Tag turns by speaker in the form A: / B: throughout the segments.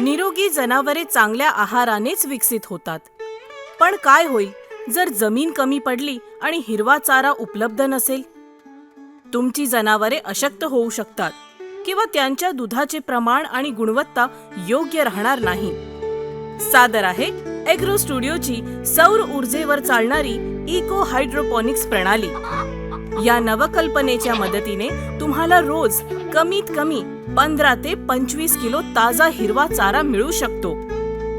A: निरोगी जनावरे चांगल्या आहारानेच विकसित होतात. पण काय होईल जर जमीन कमी पडली आणि हिरवा चारा उपलब्ध नसेल? तुमची जनावरे अशक्त होऊ शकतात किंवा त्यांच्या दुधाचे प्रमाण आणि गुणवत्ता योग्य राहणार नाही. सादर आहे एग्रो स्टुडिओची सौर ऊर्जेवर चालणारी इको हायड्रोपॉनिक्स प्रणाली. या नवकल्पनेच्या मदतीने तुम्हाला रोज कमीत कमी पंधरा ते पंचवीस किलो ताजा हिरवा चारा मिळू शकतो.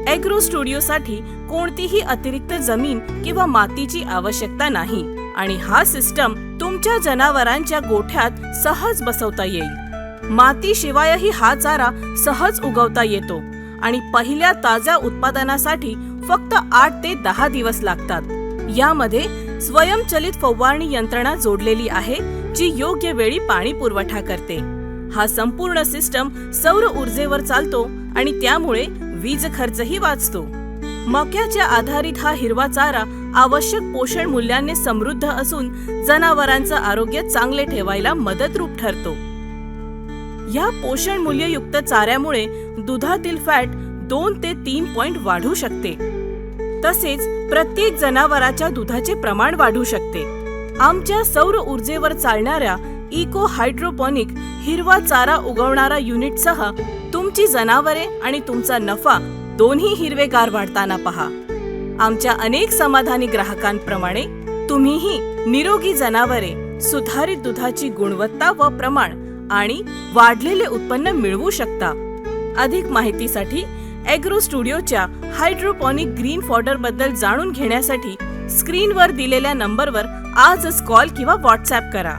A: एग्रो स्टुडिओसाठी कोणतीही अतिरिक्त जमीन किंवा मातीची आवश्यकता नाही आणि हा सिस्टम तुमच्या जनावरांच्या गोठ्यात सहज बसवता येईल. मातीशिवायही हा चारा सहज उगवता येतो आणि पहिल्या ताज्या उत्पादनासाठी फक्त आठ ते दहा दिवस लागतात. यामध्ये स्वयंचलित फवारणी यंत्रणा जोडलेली आहे जी योग्य वेळी पाणी पुरवठा करते. हा संपूर्ण सिस्टम सौर ऊर्जेवर चालतो आणि त्यामुळे वीज खर्चही वाचतो. मक्याच्या आधारित हा हिरवा चारा आवश्यक पोषण मूल्यांनी समृद्ध असून जनावरांचं आरोग्य चांगले ठेवायला मदतरूप ठरतो. या पोषण मूल्ययुक्त चाऱ्यामुळे दुधातील फॅट दोन ते तीन पॉइंट वाढू शकते. तसेच प्रत्येक जनावराच्या दुधाचे प्रमाण वाढू शकते. आमच्या सौर ऊर्जेवर चालणाऱ्या इको हायड्रोपॉनिक हिरवा चारा उगवणारा युनिटसह तुमची जनावरे आणि तुमचा नफा दोन्ही हिरवेगार वाढताना पहा. आमच्या अनेक समाधानी ग्राहकांप्रमाणे तुम्हीही निरोगी जनावरे सुधारित दुधाची गुणवत्ता व प्रमाण आणि वाढलेले उत्पन्न मिळवू शकता. अधिक माहितीसाठी ॲग्रो स्टुडिओच्या हायड्रोपॉनिक ग्रीन फॉडरबद्दल जाणून घेण्यासाठी स्क्रीनवर दिलेल्या नंबरवर आजच कॉल किंवा व्हॉट्सॲप करा.